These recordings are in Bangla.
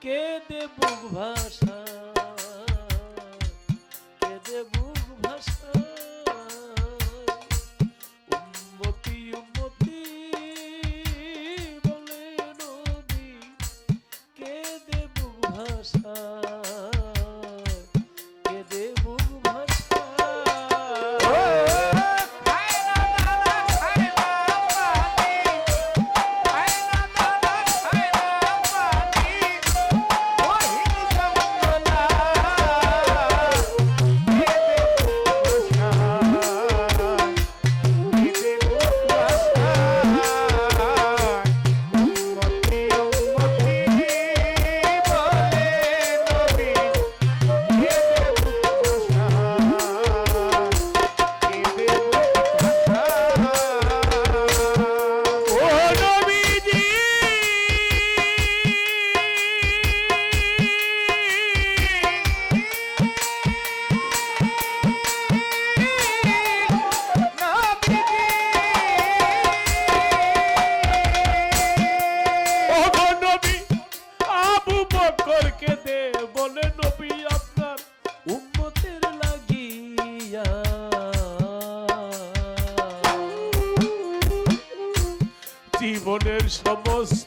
কে দে বুক ভাষা? কে দে ভাষা?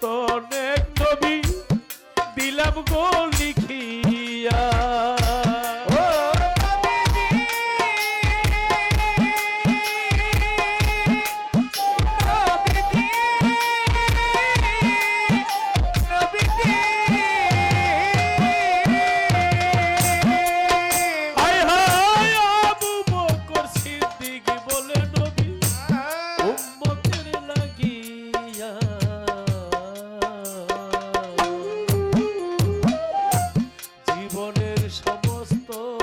মতন এক নবী দিলাম গো লিখিয়া। gusto.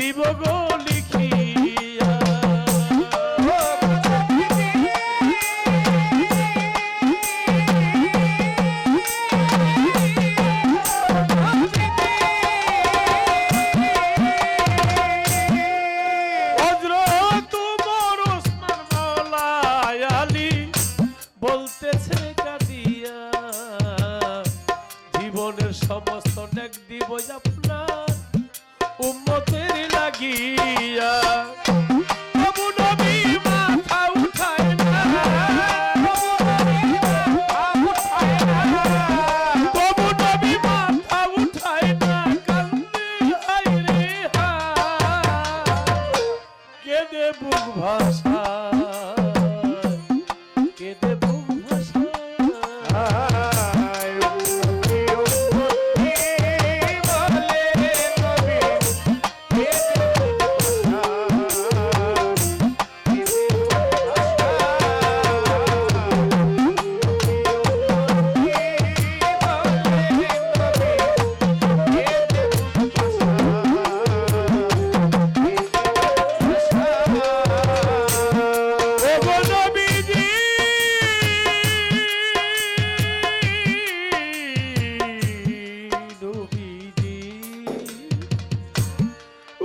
দিব গো লিখি।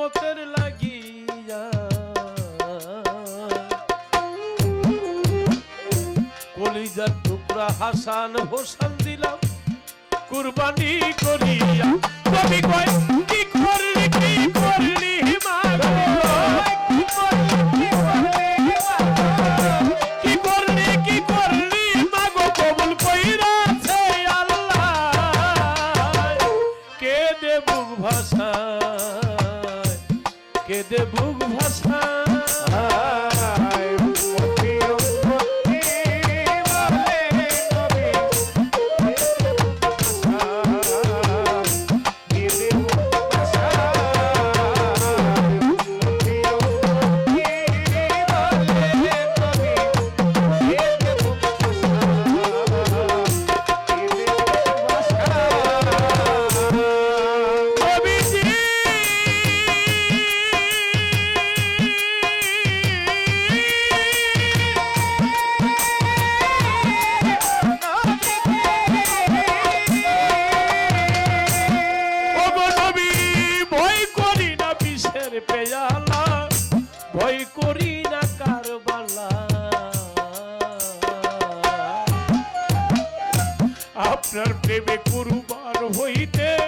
পথের লাগিয়া। কলিজার টুকরা হাসান হোসান দিলাম কুরবানি করিয়া। কবি কয় কুরবার হইতে